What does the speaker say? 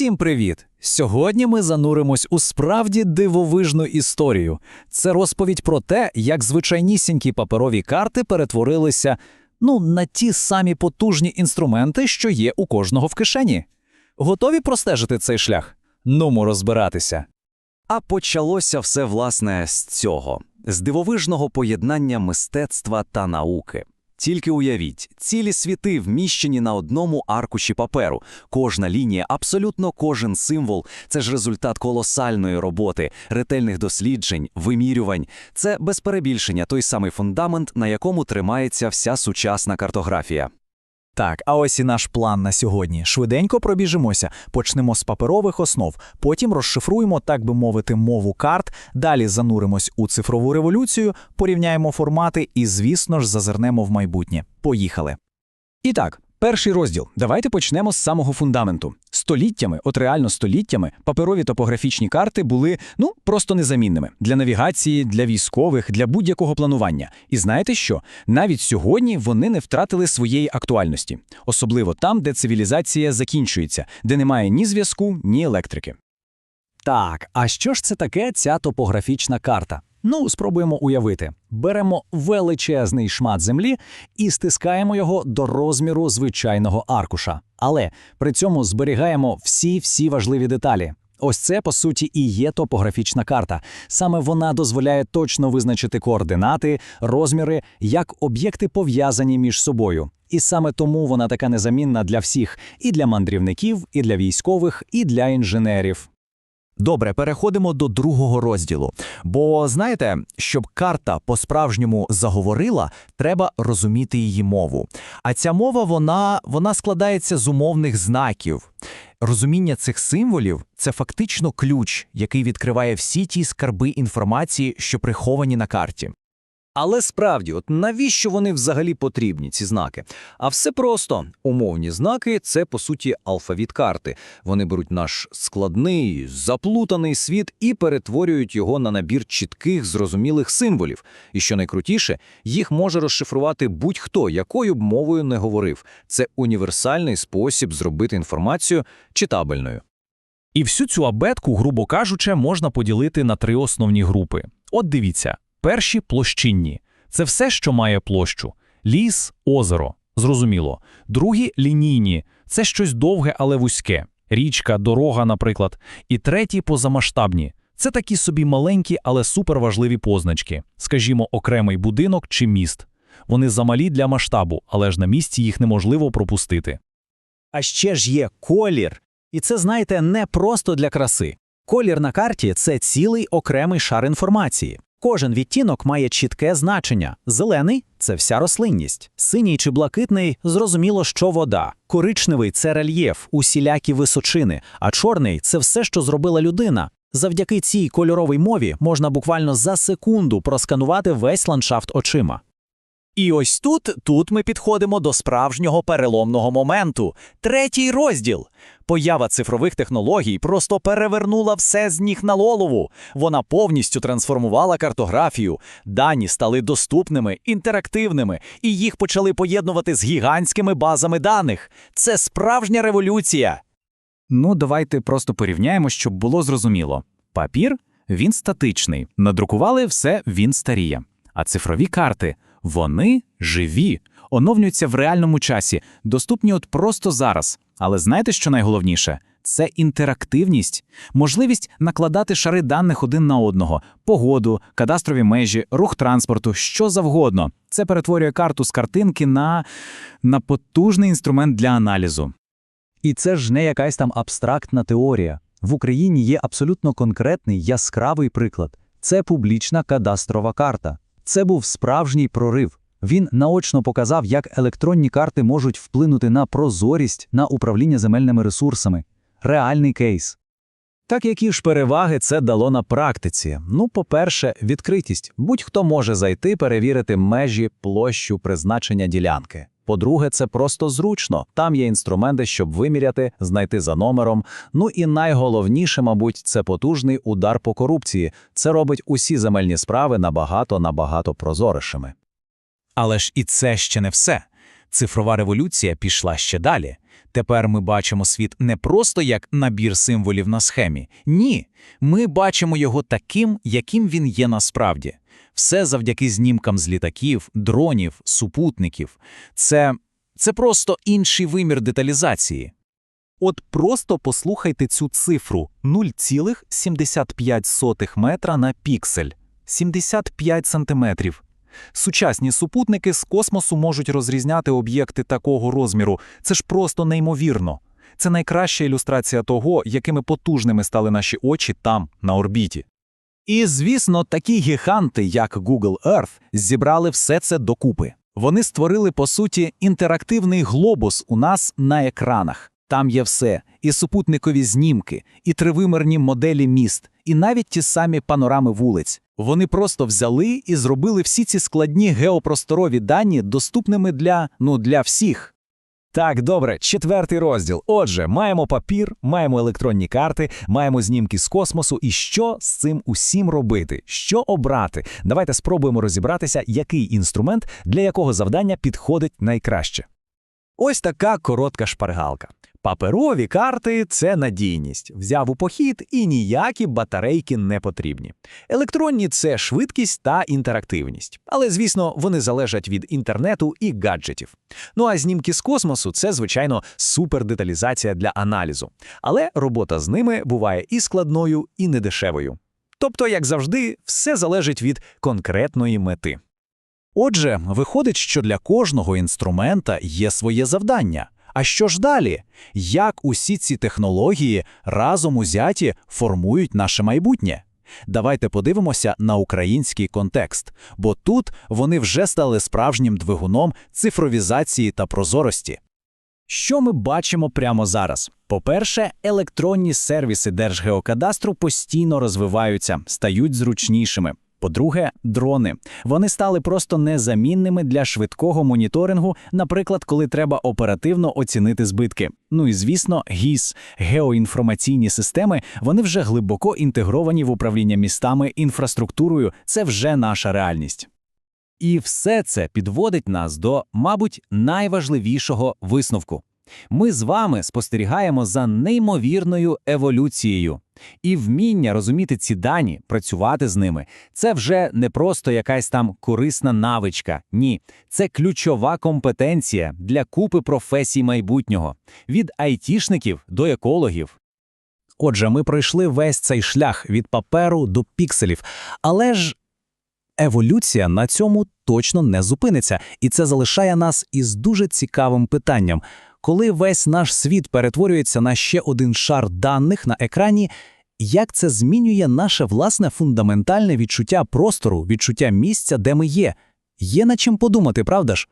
Всім привіт! Сьогодні ми зануримось у справді дивовижну історію. Це розповідь про те, як звичайнісінькі паперові карти перетворилися ну, на ті самі потужні інструменти, що є у кожного в кишені. Готові простежити цей шлях? Нумо розбиратися. А почалося все власне з цього з дивовижного поєднання мистецтва та науки. Тільки уявіть, цілі світи вміщені на одному аркуші паперу. Кожна лінія, абсолютно кожен символ це ж результат колосальної роботи, ретельних досліджень, вимірювань. Це без перебільшення той самий фундамент, на якому тримається вся сучасна картографія. Так, а ось і наш план на сьогодні. Швиденько пробіжимося. Почнемо з паперових основ, потім розшифруємо, так би мовити, мову карт, далі зануримось у цифрову революцію, порівняємо формати і, звісно ж, зазирнемо в майбутнє. Поїхали. І так, перший розділ. Давайте почнемо з самого фундаменту. Століттями, от реально століттями, паперові топографічні карти були ну просто незамінними для навігації, для військових, для будь-якого планування. І знаєте що? Навіть сьогодні вони не втратили своєї актуальності, особливо там, де цивілізація закінчується, де немає ні зв'язку, ні електрики. Так, а що ж це таке ця топографічна карта? Ну, спробуємо уявити. Беремо величезний шмат землі і стискаємо його до розміру звичайного аркуша. Але при цьому зберігаємо всі-всі важливі деталі. Ось це, по суті, і є топографічна карта. Саме вона дозволяє точно визначити координати, розміри, як об'єкти пов'язані між собою. І саме тому вона така незамінна для всіх: і для мандрівників, і для військових, і для інженерів. Добре, переходимо до другого розділу. Бо знаєте, щоб карта по-справжньому заговорила, треба розуміти її мову. А ця мова вона, вона складається з умовних знаків. Розуміння цих символів це фактично ключ, який відкриває всі ті скарби інформації, що приховані на карті. Але справді, от навіщо вони взагалі потрібні, ці знаки? А все просто умовні знаки це по суті алфавіт карти. Вони беруть наш складний, заплутаний світ і перетворюють його на набір чітких, зрозумілих символів. І що найкрутіше, їх може розшифрувати будь-хто, якою б мовою не говорив. Це універсальний спосіб зробити інформацію читабельною. І всю цю абетку, грубо кажучи, можна поділити на три основні групи. От дивіться. Перші площинні це все, що має площу: ліс, озеро, зрозуміло. Другі лінійні це щось довге, але вузьке, річка, дорога, наприклад. І треті позамасштабні це такі собі маленькі, але суперважливі позначки, скажімо, окремий будинок чи міст. Вони замалі для масштабу, але ж на місці їх неможливо пропустити. А ще ж є колір. І це, знаєте, не просто для краси. Колір на карті це цілий окремий шар інформації. Кожен відтінок має чітке значення. Зелений це вся рослинність, синій чи блакитний зрозуміло, що вода. Коричневий це рельєф, усілякі височини, а чорний це все, що зробила людина. Завдяки цій кольоровій мові можна буквально за секунду просканувати весь ландшафт очима. І ось тут тут ми підходимо до справжнього переломного моменту. Третій розділ. Поява цифрових технологій просто перевернула все з ніг на голову. Вона повністю трансформувала картографію. Дані стали доступними, інтерактивними, і їх почали поєднувати з гігантськими базами даних. Це справжня революція. Ну, давайте просто порівняємо, щоб було зрозуміло. Папір він статичний, надрукували все, він старіє. А цифрові карти вони живі, оновлюються в реальному часі, доступні от просто зараз. Але знаєте, що найголовніше? Це інтерактивність, можливість накладати шари даних один на одного, погоду, кадастрові межі, рух транспорту, що завгодно. Це перетворює карту з картинки на, на потужний інструмент для аналізу. І це ж не якась там абстрактна теорія. В Україні є абсолютно конкретний яскравий приклад це публічна кадастрова карта. Це був справжній прорив. Він наочно показав, як електронні карти можуть вплинути на прозорість, на управління земельними ресурсами. Реальний кейс. Так які ж переваги це дало на практиці? Ну, по-перше, відкритість. Будь-хто може зайти перевірити межі, площу, призначення ділянки. По-друге, це просто зручно. Там є інструменти, щоб виміряти, знайти за номером. Ну і найголовніше, мабуть, це потужний удар по корупції. Це робить усі земельні справи набагато набагато прозорішими. Але ж і це ще не все. Цифрова революція пішла ще далі. Тепер ми бачимо світ не просто як набір символів на схемі. Ні, ми бачимо його таким, яким він є насправді. Все завдяки знімкам з літаків, дронів, супутників. Це, це просто інший вимір деталізації. От просто послухайте цю цифру 0,75 метра на піксель. 75 сантиметрів. Сучасні супутники з космосу можуть розрізняти об'єкти такого розміру. Це ж просто неймовірно. Це найкраща ілюстрація того, якими потужними стали наші очі там, на орбіті. І, звісно, такі гіганти, як Google Earth, зібрали все це докупи. Вони створили, по суті, інтерактивний глобус у нас на екранах. Там є все: і супутникові знімки, і тривимірні моделі міст, і навіть ті самі панорами вулиць. Вони просто взяли і зробили всі ці складні геопросторові дані доступними для, ну, для всіх. Так, добре, четвертий розділ. Отже, маємо папір, маємо електронні карти, маємо знімки з космосу. І що з цим усім робити? Що обрати? Давайте спробуємо розібратися, який інструмент для якого завдання підходить найкраще. Ось така коротка шпаргалка. Паперові карти це надійність. Взяв у похід і ніякі батарейки не потрібні. Електронні це швидкість та інтерактивність. Але, звісно, вони залежать від інтернету і гаджетів. Ну а знімки з космосу це, звичайно, супердеталізація для аналізу. Але робота з ними буває і складною, і недешевою. Тобто, як завжди, все залежить від конкретної мети. Отже, виходить, що для кожного інструмента є своє завдання. А що ж далі? Як усі ці технології разом узяті формують наше майбутнє? Давайте подивимося на український контекст, бо тут вони вже стали справжнім двигуном цифровізації та прозорості. Що ми бачимо прямо зараз? По-перше, електронні сервіси Держгеокадастру постійно розвиваються, стають зручнішими. По-друге, дрони. Вони стали просто незамінними для швидкого моніторингу, наприклад, коли треба оперативно оцінити збитки. Ну і звісно, ГІС, геоінформаційні системи, вони вже глибоко інтегровані в управління містами, інфраструктурою. Це вже наша реальність. І все це підводить нас до, мабуть, найважливішого висновку. Ми з вами спостерігаємо за неймовірною еволюцією. І вміння розуміти ці дані, працювати з ними це вже не просто якась там корисна навичка. Ні, це ключова компетенція для купи професій майбутнього від айтішників до екологів. Отже, ми пройшли весь цей шлях від паперу до пікселів, але ж еволюція на цьому точно не зупиниться, і це залишає нас із дуже цікавим питанням. Коли весь наш світ перетворюється на ще один шар даних на екрані, як це змінює наше власне фундаментальне відчуття простору, відчуття місця, де ми є? Є над чим подумати, правда ж?